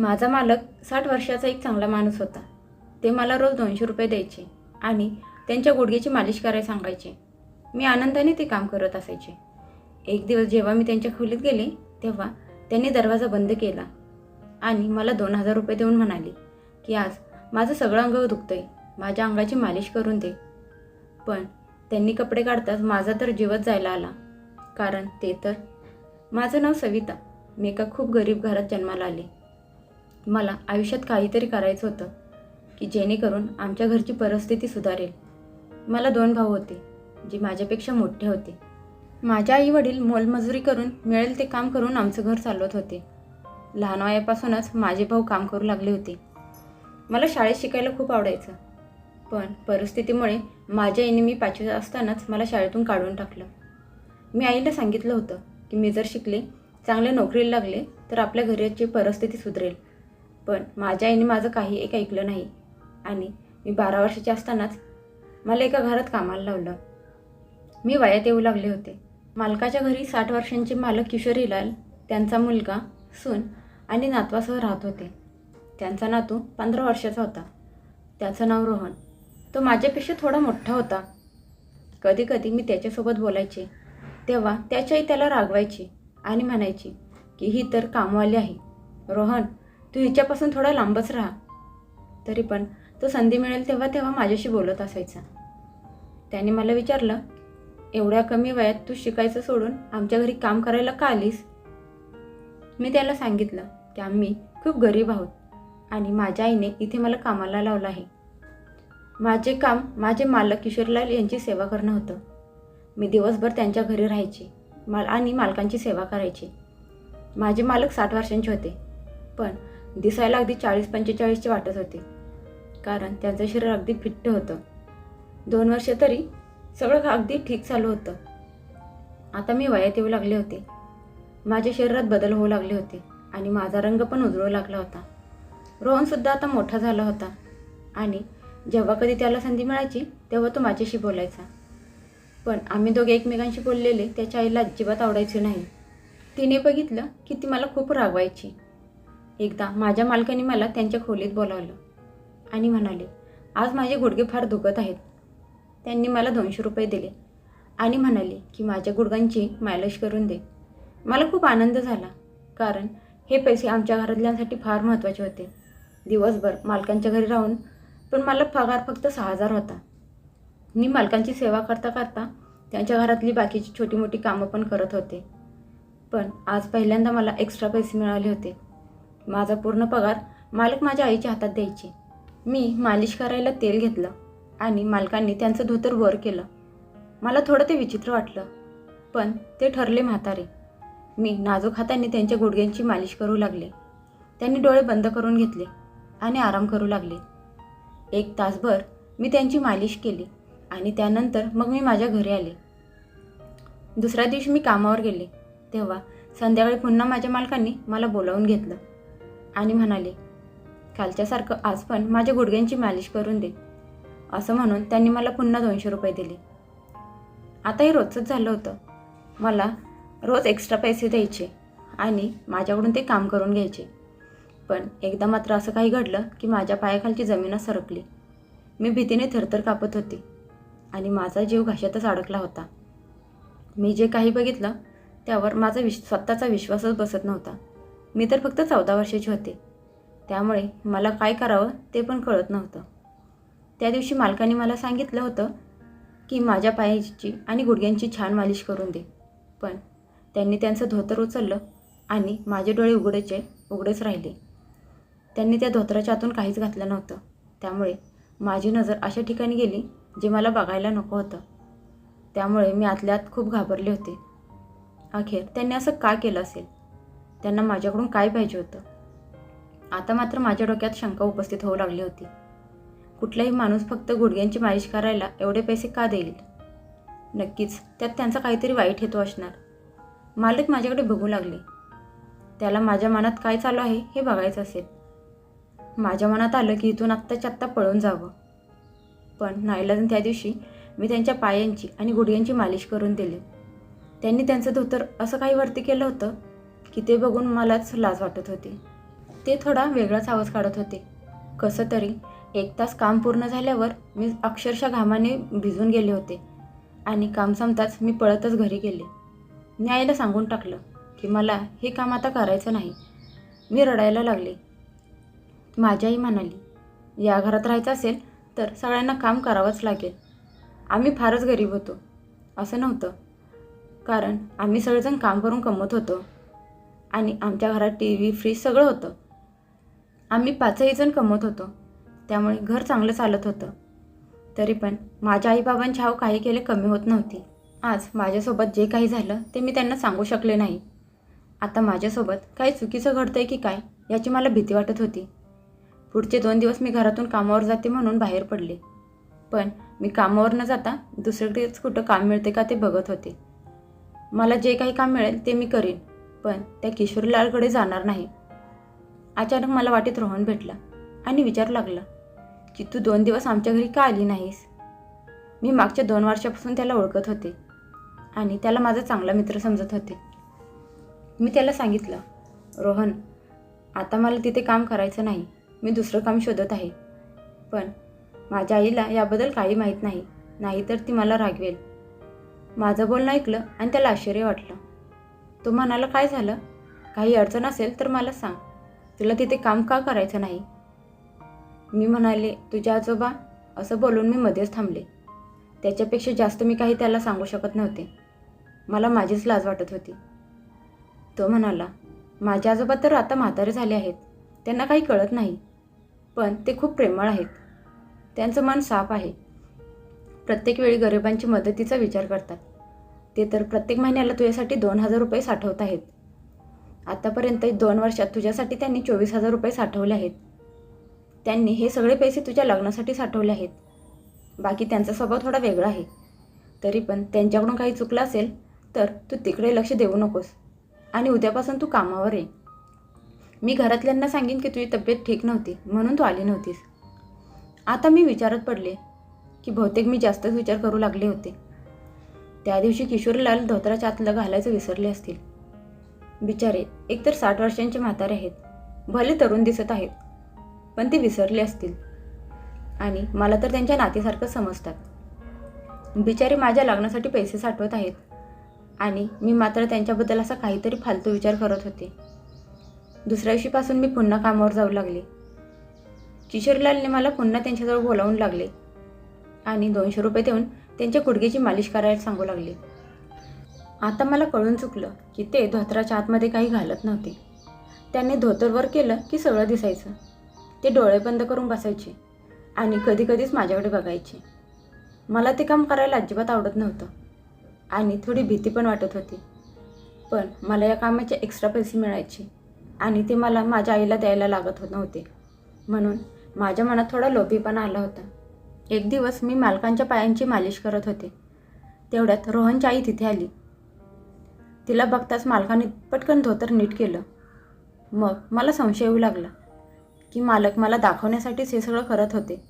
माझा मालक साठ वर्षाचा एक चांगला माणूस होता. ते मला रोज दोनशे रुपये द्यायचे आणि त्यांच्या गुडघ्याची मालिश करायला सांगायचे. मी आनंदाने ते काम करत असायचे. एक दिवस जेव्हा मी त्यांच्या खोलीत गेले तेव्हा त्यांनी दरवाजा बंद केला आणि मला दोन हजार रुपये देऊन म्हणाले की आज माझं सगळं अंग दुखतंय. माझ्या अंगाची मालिश करून दे. पण त्यांनी कपडे काढताच माझा तर जीवच जायला आला. कारण ते तर माझं नाव सविता. मी एका खूप गरीब घरात जन्माला आले. मला आयुष्यात काहीतरी करायचं होतं की जेणेकरून आमच्या घरची परिस्थिती सुधारेल. मला दोन भाऊ होते जे माझ्यापेक्षा मोठे होते. माझ्या आई वडील मोलमजुरी करून मिळेल ते काम करून आमचं घर चालवत होते. लहान वयापासूनच माझे भाऊ काम करू लागले होते. मला शाळेत शिकायला खूप आवडायचं पण परिस्थितीमुळे माझ्या आईने मी पाचवी असतानाच मला शाळेतून काढून टाकलं. मी आईला सांगितलं होतं की मी जर शिकले चांगल्या नोकरीला लागले तर आपल्या घराची परिस्थिती सुधरेल. पण माझ्या आईने माझं काही एक ऐकलं नाही. आणि मी बारा वर्षाची असतानाच मला एका घरात कामाला लावलं. मी वयात येऊ लागले होते. मालकाच्या घरी साठ वर्षांचे मालक किशोरीलाल त्यांचा मुलगा सून आणि नातवासह राहत होते. त्यांचा नातू पंधरा वर्षाचा होता. त्याचं नाव रोहन. तो माझ्यापेक्षा थोडा मोठा होता. कधी कधी मी त्याच्यासोबत बोलायचे. तेव्हा त्याच्याही त्याला रागवायची आणि म्हणायची की ही तर कामवाली आहे. रोहन तू हिच्यापासून थोडा लांबच राहा. तरी पण तो संधी मिळेल तेव्हा तेव्हा माझ्याशी बोलत असायचा. त्याने मला विचारलं एवढ्या कमी वयात तू शिकायचं सोडून आमच्या घरी काम करायला का आलीस? मी त्याला सांगितलं की आम्ही खूप गरीब आहोत आणि माझ्या आईने इथे मला कामाला लावलं आहे. माझे काम माझे मालक किशोरलाल यांची सेवा करणं होतं. मी दिवसभर त्यांच्या घरी राहायची माल आणि मालकांची सेवा करायची. माझे मालक साठ वर्षांचे होते. पण दिसायला अगदी चाळीस पंचेचाळीसचे वाटत होते. कारण त्यांचं शरीर अगदी फिट्ट होतं. दोन वर्ष तरी सगळं अगदी ठीक चालू होतं. आता मी वयात येऊ लागले होते. माझ्या शरीरात बदल होऊ लागले होते आणि माझा रंग पण उजळू लागला होता. रोहनसुद्धा आता मोठा झाला होता आणि जेव्हा कधी त्याला संधी मिळायची तेव्हा तो माझ्याशी बोलायचा. पण आम्ही दोघे एकमेकांशी बोललेले त्याच्या आईला अजिबात आवडायचे नाही. तिने बघितलं की ती मला खूप रागवायची. एकदा माझ्या मालकाने मला त्यांच्या खोलीत बोलावलं आणि म्हणाले आज माझे गुडघे फार दुखत आहेत. त्यांनी मला दोनशे रुपये दिले आणि म्हणाले की माझ्या गुडघांची मायलिश करून दे. मला खूप आनंद झाला कारण हे पैसे आमच्या घरातल्यांसाठी फार महत्त्वाचे होते. दिवसभर मालकांच्या घरी राहून पण मला पगार फक्त सहा हजार होता. मी मालकांची सेवा करता करता त्यांच्या घरातली बाकीची छोटी मोठी कामं पण करत होते. पण आज पहिल्यांदा मला एक्स्ट्रा पैसे मिळाले होते. माझा पूर्ण पगार मालक माझ्या आईच्या हातात द्यायचे. मी मालिश करायला तेल घेतलं आणि मालकांनी त्यांचं धोतर वर केलं. मला थोडं ते विचित्र वाटलं पण ते ठरले म्हातारे. मी नाजूक हाताने त्यांच्या गुडघ्यांची मालिश करू लागले. त्यांनी डोळे बंद करून घेतले आणि आराम करू लागले. एक तासभर मी त्यांची मालिश केली आणि त्यानंतर मग मी माझ्या घरी आले. दुसऱ्या दिवशी मी कामावर गेले तेव्हा संध्याकाळी पुन्हा माझ्या मालकांनी मला बोलावून घेतलं. आणि म्हणाले कालच्यासारखं आज पण माझ्या गुडघ्यांची मालिश करून दे. असं म्हणून त्यांनी मला पुन्हा दोनशे रुपये दिले. आता हे रोजचंच झालं होतं. मला रोज एक्स्ट्रा पैसे द्यायचे आणि माझ्याकडून ते काम करून घ्यायचे. पण एकदा मात्र असं काही घडलं की माझ्या पायाखालची जमीनच सरकली. मी भीतीने थरथर कापत होते आणि माझा जीव घशातच अडकला होता. मी जे काही बघितलं त्यावर माझा विश स्वतःचा विश्वासच बसत नव्हता. मी तर फक्त चौदा वर्षाची होते. त्यामुळे मला काय करावं ते पण कळत नव्हतं. त्या दिवशी मालकाने मला सांगितलं होतं की माझ्या पायाची आणि गुडघ्यांची छान मालिश करून दे. पण त्यांनी त्यांचं धोतर उचललं आणि माझे डोळे उघडेचे उघडेच राहिले. त्यांनी त्या धोतराच्या आतून काहीच घातलं नव्हतं. त्यामुळे माझी नजर अशा ठिकाणी गेली जे मला बघायला नको होतं. त्यामुळे मी आतल्यात खूप घाबरले होते. अखेर त्यांनी असं का केलं असेल? त्यांना माझ्याकडून काय पाहिजे होतं? आता मात्र माझ्या डोक्यात शंका उपस्थित होऊ लागली होती. कुठलाही माणूस फक्त गुडघ्यांची मालिश करायला एवढे पैसे का देईल? नक्कीच त्यात त्यांचा काहीतरी वाईट हेतू असणार. मालक माझ्याकडे बघू लागले. त्याला माझ्या मनात काय चालू आहे हे बघायचं असेल. माझ्या मनात आलं की इथून आत्ताच्या आत्ता पळून जावं. पण नाईलाजन त्या दिवशी मी त्यांच्या पायांची आणि गुडघ्यांची मालिश करून दिली. त्यांनी त्यांचं धोतर असं काही वरती केलं होतं? की ते बघून मलाच लाज वाटत होती. ते थोडा वेगळाच आवाज काढत होते. कसं तरी एक तास काम पूर्ण झाल्यावर मी अक्षरशः घामाने भिजून गेले होते आणि काम संपताच मी पळतच घरी गेले. मी आईला सांगून टाकलं की मला हे काम आता करायचं नाही. मी रडायला लागले. माझी आई म्हणाली या घरात राहायचं असेल तर सगळ्यांना काम करावंच लागेल. आम्ही फारच गरीब होतो. असं नव्हतं. कारण आम्ही सगळेजण काम करून कमवत होतो. आणि आमच्या घरात टी व्ही फ्रीज सगळं होतं. आम्ही पाचही जण कमवत होतो. त्यामुळे घर चांगलं चालत होतं. तरी पण माझ्या आईबाबांची हाव काही केले कमी होत नव्हती. आज माझ्यासोबत जे काही झालं ते मी त्यांना सांगू शकले नाही. आता माझ्यासोबत काही चुकीचं घडतंय की काय याची मला भीती वाटत होती. पुढचे दोन दिवस मी घरातून कामावर जाते म्हणून बाहेर पडले. पण मी कामावर न जाता दुसरीकडेच कुठं काम मिळते का ते बघत होते. मला जे काही काम मिळेल ते मी करीन. पण त्या किशोरीलालकडे जाणार नाही. अचानक मला वाटेत रोहन भेटला आणि विचारू लागला की तू दोन दिवस आमच्या घरी का आली नाहीस? मी मागच्या दोन वर्षापासून त्याला ओळखत होते आणि त्याला माझा चांगला मित्र समजत होते. मी त्याला सांगितलं रोहन आता मला तिथे काम करायचं नाही मी दुसरं काम शोधत आहे. पण माझ्या आईला याबद्दल काही माहीत नाही नाहीतर ती मला रागवेल. माझं बोलणं ऐकलं आणि त्याला आश्चर्य वाटलं. तो म्हणाला काय झालं? काही अडचण असेल तर मला सांग. तुला तिथे काम का करायचं नाही? मी म्हणाले तुझ्या आजोबा असं बोलून मी मध्येच थांबले. त्याच्यापेक्षा जास्त मी काही त्याला सांगू शकत नव्हते. मला माझीच लाज वाटत होती. तो म्हणाला माझे आजोबा तर आता म्हातारे झाले आहेत. त्यांना काही कळत नाही. पण ते खूप प्रेमळ आहेत. त्यांचं मन साफ आहे. प्रत्येक वेळी गरिबांची मदतीचा विचार करतात. ते तर प्रत्येक महिन्याला तुझ्यासाठी दोन हजार रुपये साठवत आहेत. आतापर्यंत दोन वर्षात तुझ्यासाठी त्यांनी चोवीस हजार रुपये साठवले आहेत. त्यांनी हे सगळे पैसे तुझ्या लग्नासाठी साठवले आहेत. बाकी त्यांचा स्वभाव थोडा वेगळा आहे. तरी पण त्यांच्याकडून काही चुकलं असेल तर तू तिकडे लक्ष देऊ नकोस. आणि उद्यापासून तू कामावर ये. मी घरातल्यांना सांगेन की तुझी तब्येत ठीक नव्हती म्हणून तू आली नव्हतीस. आता मी विचारत पडले की बहुतेक मी जास्तच विचार करू लागले होते. त्या दिवशी किशोरलाल धोत्राच्या आतलं घालायचं विसरले असतील. बिचारे एकतर साठ वर्षांचे म्हातारे आहेत. भले तरुण दिसत आहेत पण ते विसरले असतील. आणि मला तर त्यांच्या नातीसारखं समजतात. बिचारे माझ्या लग्नासाठी पैसे साठवत आहेत. आणि मी मात्र त्यांच्याबद्दल असा काहीतरी फालतू विचार करत होते. दुसऱ्या दिवशीपासून मी पुन्हा कामावर जाऊ लागले. किशोरलालने मला पुन्हा त्यांच्याजवळ बोलावून लागले. आणि दोनशे रुपये देऊन त्यांच्या गुडघ्याची मालिश करायला सांगू लागले. आता मला कळून चुकलं की ते धोत्राच्या आतमध्ये काही घालत नव्हते. त्यांनी धोतरवर केलं की सगळं दिसायचं. ते डोळे बंद करून बसायचे आणि कधीकधीच माझ्याकडे बघायचे. मला ते काम करायला अजिबात आवडत नव्हतं आणि थोडी भीती पण वाटत होती. पण मला या कामाचे एक्स्ट्रा पैसे मिळायचे आणि ते मला माझ्या आईला द्यायला लागत होत नव्हते. म्हणून माझ्या मनात थोडा लोभीपणा आला होता. एक दिवस मी मालकांच्या पायांची मालिश करत होते. तेवढ्यात रोहनची आई तिथे आली. तिला बघताच मालकाने पटकन धोतर नीट केलं. मग मला संशय येऊ लागला की मालक मला दाखवण्यासाठीच हे सगळं करत होते.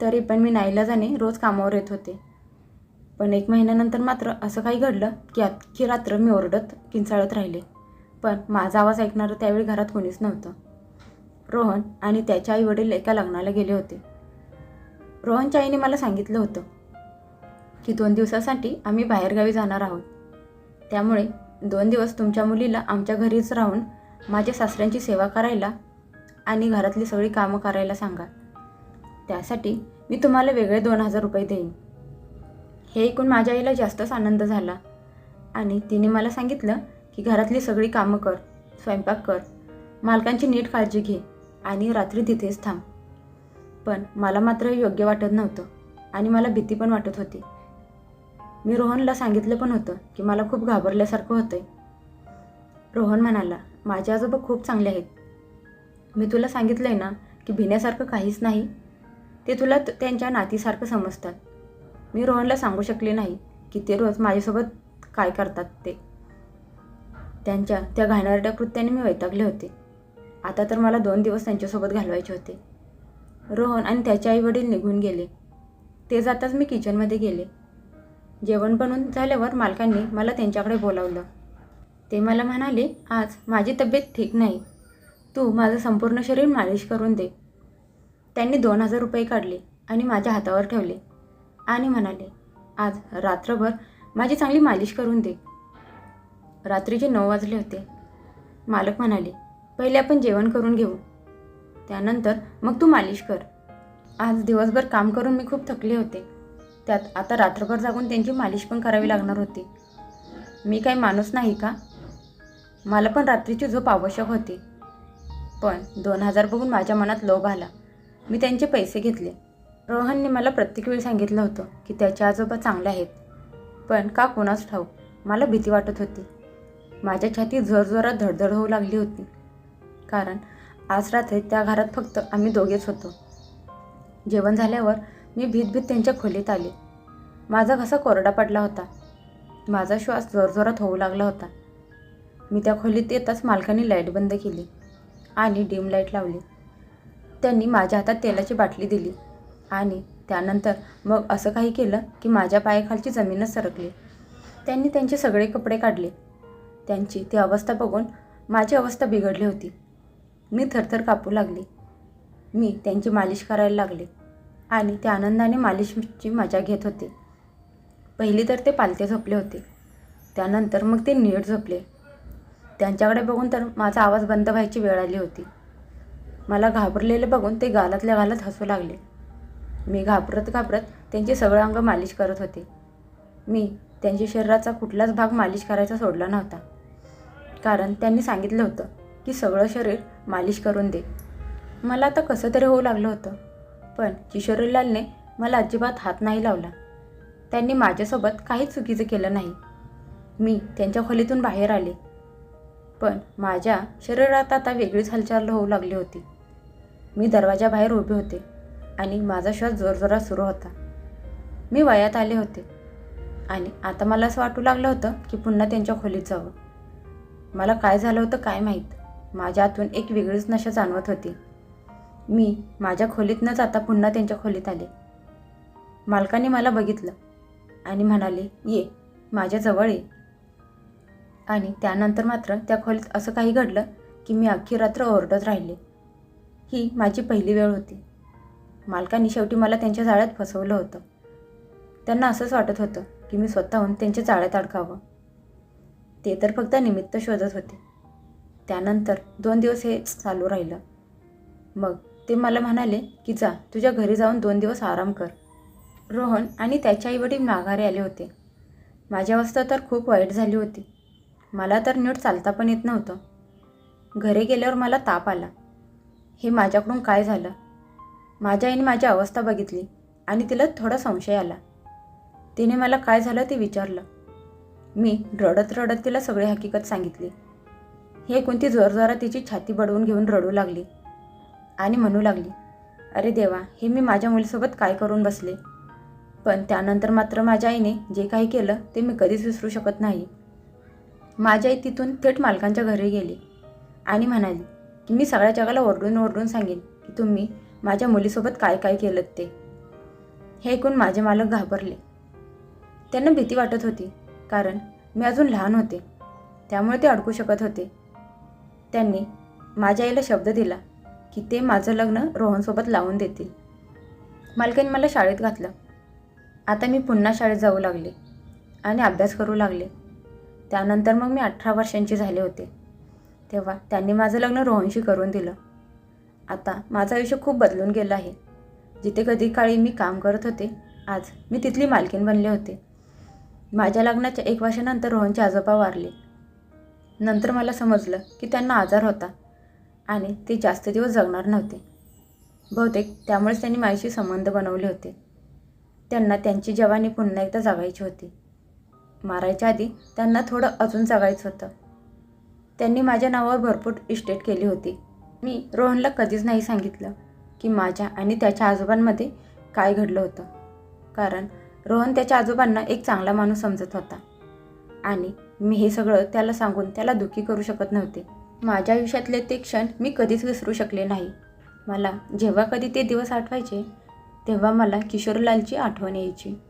तरी पण मी नाईलाजाने रोज कामावर येत होते. पण एक महिन्यानंतर मात्र असं काही घडलं की अख्खी रात्र मी ओरडत किंचाळत राहिले. पण माझा आवाज ऐकणारं त्यावेळी घरात कोणीच नव्हतं. रोहन आणि त्याच्या आई वडील एका लग्नाला गेले होते. रोहनच्या आईने मला सांगितलं होतं की दोन दिवसासाठी आम्ही बाहेरगावी जाणार आहोत. त्यामुळे दोन दिवस तुमच्या मुलीला आमच्या घरीच राहून माझ्या सासऱ्यांची सेवा करायला आणि घरातली सगळी कामं करायला सांगा. त्यासाठी मी तुम्हाला वेगळे दोन हजार रुपये देईन. हे ऐकून माझ्या आईला जास्तच आनंद झाला आणि तिने मला सांगितलं की घरातली सगळी कामं कर स्वयंपाक कर मालकांची नीट काळजी घे आणि रात्री तिथेच थांब. पण मला मात्र योग्य वाटत नव्हतं आणि मला भीती पण वाटत होती. मी रोहनला सांगितलं पण होतं की मला खूप घाबरल्यासारखं होतंय. रोहन म्हणाला माझे आजोबा खूप चांगले आहेत. मी तुला सांगितलं आहे ना की भिण्यासारखं काहीच नाही. ते तुला त्यांच्या नातीसारखं समजतात. मी रोहनला सांगू शकले नाही की ते रोज माझ्यासोबत काय करतात ते. त्यांच्या त्या घाणेरड्या कृत्याने मी वैतागले होते. आता तर मला दोन दिवस त्यांच्यासोबत घालवायचे होते. रोहन आणि त्याचे आई वडील निघून गेले. ते जाताच मी किचनमध्ये गेले. जेवण बनून झाल्यावर मालकांनी मला त्यांच्याकडे बोलावलं. ते मला म्हणाले आज माझी तब्येत ठीक नाही. तू माझं संपूर्ण शरीर मालिश करून दे. त्यांनी दोन हजार रुपये काढले आणि माझ्या हातावर ठेवले. आणि म्हणाले आज रात्रभर माझी चांगली मालिश करून दे. रात्रीचे नऊ वाजले होते. मालक म्हणाले पहिले आपण जेवण करून घेऊ. त्यानंतर मग तू मालिश कर. आज दिवसभर काम करून मी खूप थकले होते. त्यात आता रात्रभर जागून त्यांची मालिश पण करावी लागणार होती. मी काही माणूस नाही का? मला पण रात्रीची झोप आवश्यक होती. पण दोन हजार बघून माझ्या मनात लोभ आला. मी त्यांचे पैसे घेतले. रोहनने मला प्रत्येक वेळी सांगितलं होतं की त्याचे आजोबा चांगले आहेत. पण का कोणाच ठाऊक? मला भीती वाटत होती. माझ्या छाती जोरजोरात धडधड होऊ लागली होती. कारण आज रात्री त्या घरात फक्त आम्ही दोघेच होतो. जेवण झाल्यावर मी भीतभीत त्यांच्या खोलीत आले. माझा घसा कोरडा पडला होता. माझा श्वास जोरजोरात होऊ लागला होता. मी त्या खोलीत येताच मालकाने लाइट बंद केली आणि डिम लाइट लावली. त्यांनी माझ्या हातात तेलाची बाटली दिली आणि त्यानंतर मग असं काही केलं की माझ्या पायाखालची जमीनच सरकली. त्यांनी त्यांचे सगळे कपडे काढले. त्यांची ती अवस्था बघून माझी अवस्था बिघडली होती. मी थरथर कापू लागली. मी त्यांची मालिश करायला लागले आणि त्या आनंदाने मालिशची मजा घेत होते. पहिली तर ते पालते झोपले होते. त्यानंतर मग ते नीट झोपले. त्यांच्याकडे बघून तर माझा आवाज बंद व्हायची वेळ आली होती. मला घाबरलेले बघून ते गालातल्या गालात हसू लागले. मी घाबरत घाबरत त्यांचे सगळं अंग मालिश करत होते. मी त्यांच्या शरीराचा कुठलाच भाग मालिश करायचा सोडला नव्हता. कारण त्यांनी सांगितलं होतं की सगळं शरीर मालिश करून दे. मला आता कसं तरी होऊ लागलं होतं पण किशोरीलालने मला अजिबात हात नाही लावला. त्यांनी माझ्यासोबत काहीच चुकीचं केलं नाही. मी त्यांच्या खोलीतून बाहेर आले. पण माझ्या शरीरात आता वेगळीच हालचाल होऊ लागली होती. मी दरवाजाबाहेर उभे होते आणि माझा श्वास जोरजोरात सुरू होता. मी वयात आले होते आणि आता मला असं वाटू लागलं होतं की पुन्हा त्यांच्या खोलीत जावं. मला काय झालं होतं काय माहीत? माझ्यातून एक वेगळीच नशा जाणवत होती. मी माझ्या खोलीत न जाता पुन्हा त्यांच्या खोलीत आले. मालकाने मला बघितलं आणि म्हणाले ये माझ्याजवळ ये. आणि त्यानंतर मात्र त्या खोलीत असं काही घडलं की मी अख्खी रात्र ओरडत राहिले. ही माझी पहिली वेळ होती. मालकाने शेवटी मला त्यांच्या जाळ्यात फसवलं होतं. त्यांना असंच वाटत होतं की मी स्वतःहून त्यांच्या जाळ्यात अडकावं. ते तर फक्त निमित्त शोधत होते. त्यानंतर दोन दिवस हे चालू राहिलं. मग ते मला म्हणाले की जा तुझ्या घरी जाऊन दोन दिवस आराम कर. रोहन आणि त्याच्या आईवडील माघारी आले होते. माझी अवस्था तर खूप वाईट झाली होती. मला तर नीट चालता पण येत नव्हतं. घरी गेल्यावर मला ताप आला. हे माझ्याकडून काय झालं? माझ्या आईने माझी अवस्था बघितली आणि तिला थोडा संशय आला. तिने मला काय झालं ते विचारलं. मी रडत रडत तिला सगळी हकीकत सांगितली. हे कोणती जोरजोरात तिची छाती बडवून घेऊन रडू लागली आणि म्हणू लागली अरे देवा हे मी माझ्या मुलीसोबत काय करून बसले? पण त्यानंतर मात्र माझ्या आईने जे काही केलं ते मी कधीच विसरू शकत नाही. माझी आई तिथून थेट मालकांच्या घरी गेली आणि म्हणाली की मी सगळ्या जगाला ओरडून ओरडून सांगेन की तुम्ही माझ्या मुलीसोबत काय काय केलं ते. हे ऐकून माझे मालक घाबरले. त्यांना भीती वाटत होती कारण मी अजून लहान होते त्यामुळे ते अडकू शकत होते. त्यांनी माझ्या आईला शब्द दिला की ते माझं लग्न रोहनसोबत लावून देतील. मालकीने मला शाळेत घातलं. आता मी पुन्हा शाळेत जाऊ लागले आणि अभ्यास करू लागले. त्यानंतर मग मी अठरा वर्षांची झाले होते. तेव्हा त्यांनी माझं लग्न रोहनशी करून दिलं. आता माझं आयुष्य खूप बदलून गेलं आहे. जिथे कधी काळी मी काम करत होते आज मी तिथली मालकीन बनले होते. माझ्या लग्नाच्या एक वर्षानंतर रोहनचे आजोबा वारले. नंतर मला समजलं की त्यांना आजार होता आणि ते जास्त दिवस जगणार नव्हते. बहुतेक त्यामुळेच त्यांनी माझ्याशी संबंध बनवले होते. त्यांना त्यांची जवानी पुन्हा एकदा जगायची होती. मारायच्या आधी त्यांना थोडं अजून जगायचं होतं. त्यांनी माझ्या नावावर भरपूर इस्टेट केली होती. मी रोहनला कधीच नाही सांगितलं की माझ्या आणि त्याच्या आजोबांमध्ये काय घडलं होतं. कारण रोहन त्याच्या आजोबांना एक चांगला माणूस समजत होता. आणि मी हे सगळं त्याला सांगून त्याला दुःखी करू शकत नव्हते. माझ्या आयुष्यातले ते क्षण मी कधीच विसरू शकले नाही. मला जेव्हा कधी ते दिवस आठवायचे तेव्हा मला किशोरलालची आठवण यायची.